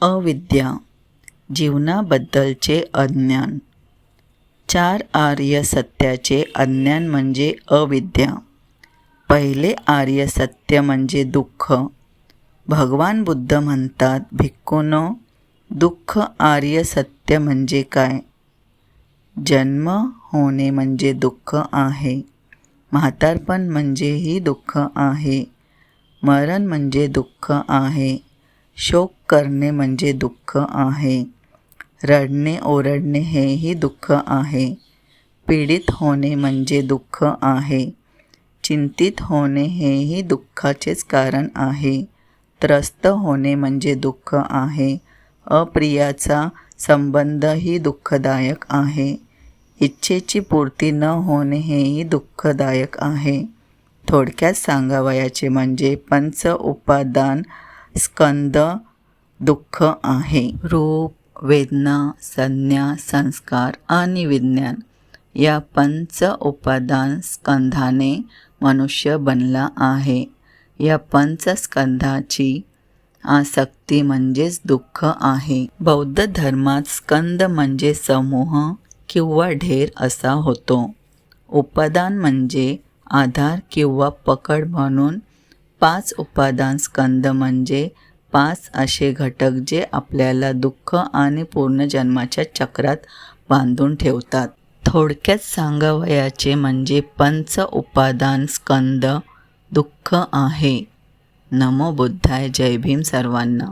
अविद्या जीवनाबद्दलचे अज्ञान. चार आर्य सत्याचे अज्ञान म्हणजे अविद्या. पहिले आर्य सत्य म्हणजे दुःख. भगवान बुद्ध म्हणतात भिक्खूनो दुःख आर्य सत्य म्हणजे काय? जन्म होणे म्हणजे दुःख आहे. म्हातारपण म्हणजेही दुःख आहे. मरण म्हणजे दुःख आहे. शोक करणे म्हणजे दुःख आहे. रडणे ओरडणे हेही दुःख आहे. पीडित होणे म्हणजे दुःख आहे. चिंतित होणे हेही दुःखाचेच कारण आहे. त्रस्त होणे म्हणजे दुःख आहे. अप्रियाचा संबंधही दुःखदायक आहे. इच्छेची पूर्ती न होणे हेही दुःखदायक आहे. थोडक्यात सांगावयाचे म्हणजे पंच उपादान स्कंद दुःख आहे. रूप वेदना संज्ञा संस्कार आणि विज्ञान या पंच उपादान स्कंधाने मनुष्य बनला आहे. या पंच स्कंधाची आसक्ती म्हणजेच दुःख आहे. बौद्ध धर्मात स्कंद म्हणजे समूह किंवा ढेर असा होतो. उपादान म्हणजे आधार किंवा पकड म्हणून पाच उपादान स्कंद म्हणजे पाच असे घटक जे आपल्याला दुःख आणि पूर्णजन्माच्या चक्रात बांधून ठेवतात. थोडक्यात सांगावयाचे म्हणजे पंच उपादान स्कंद दुःख आहे. नमो बुद्धाय जय भीम सर्वांना.